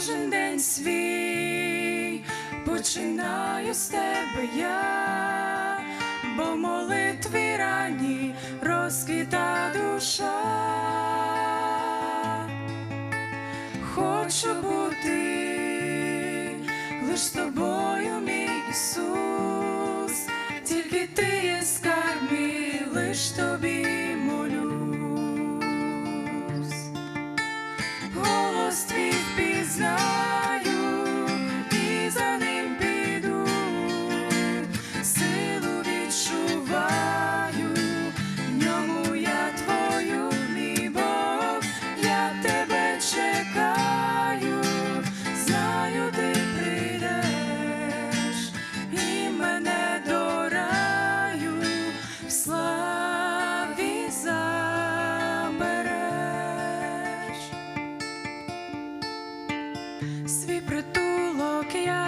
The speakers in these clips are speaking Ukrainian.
кожен день свій починаю з тебе я, бо в молитві ранні розквіта душа. Хочу бути лиш з тобою,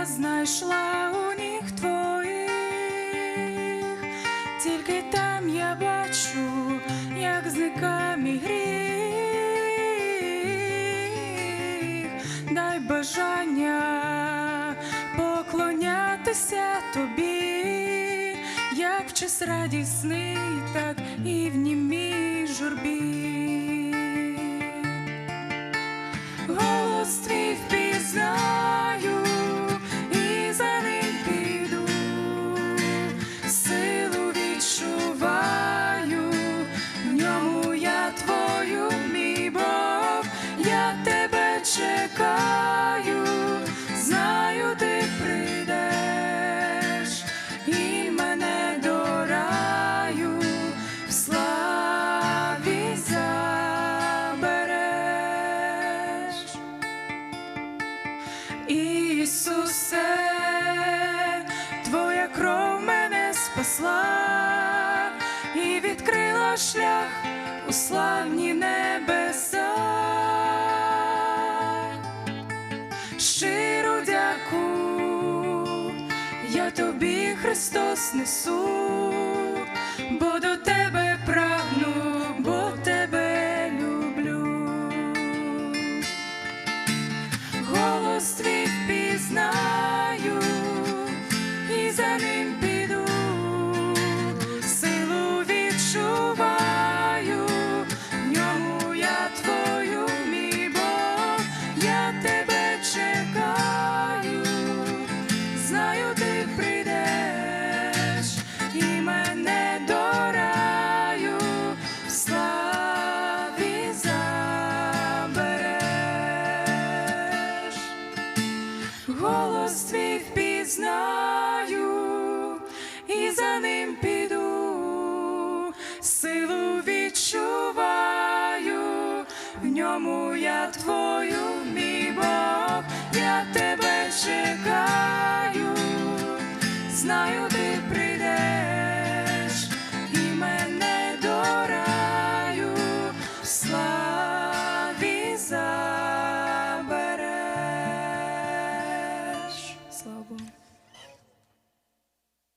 знайшла у ніг твоїх, тільки там я бачу, як зникає мій гріх, дай бажання поклонятися тобі, як в час радісний, так і в німій журбі. Твою, мій Бог, я тебе чекаю, знаю, ти прийдеш і мене до раю. В славі забереш. Ісусе, твоя кров мене спасла і відкрила шлях славні небеса. Щиро дяку, я тобі, Христос, несу, бо до тебе прагну, бо тебе люблю голос твій впізнаю і за ним Голос твій впізнаю і за ним піду, силу відчуваю, в ньому я твою, мій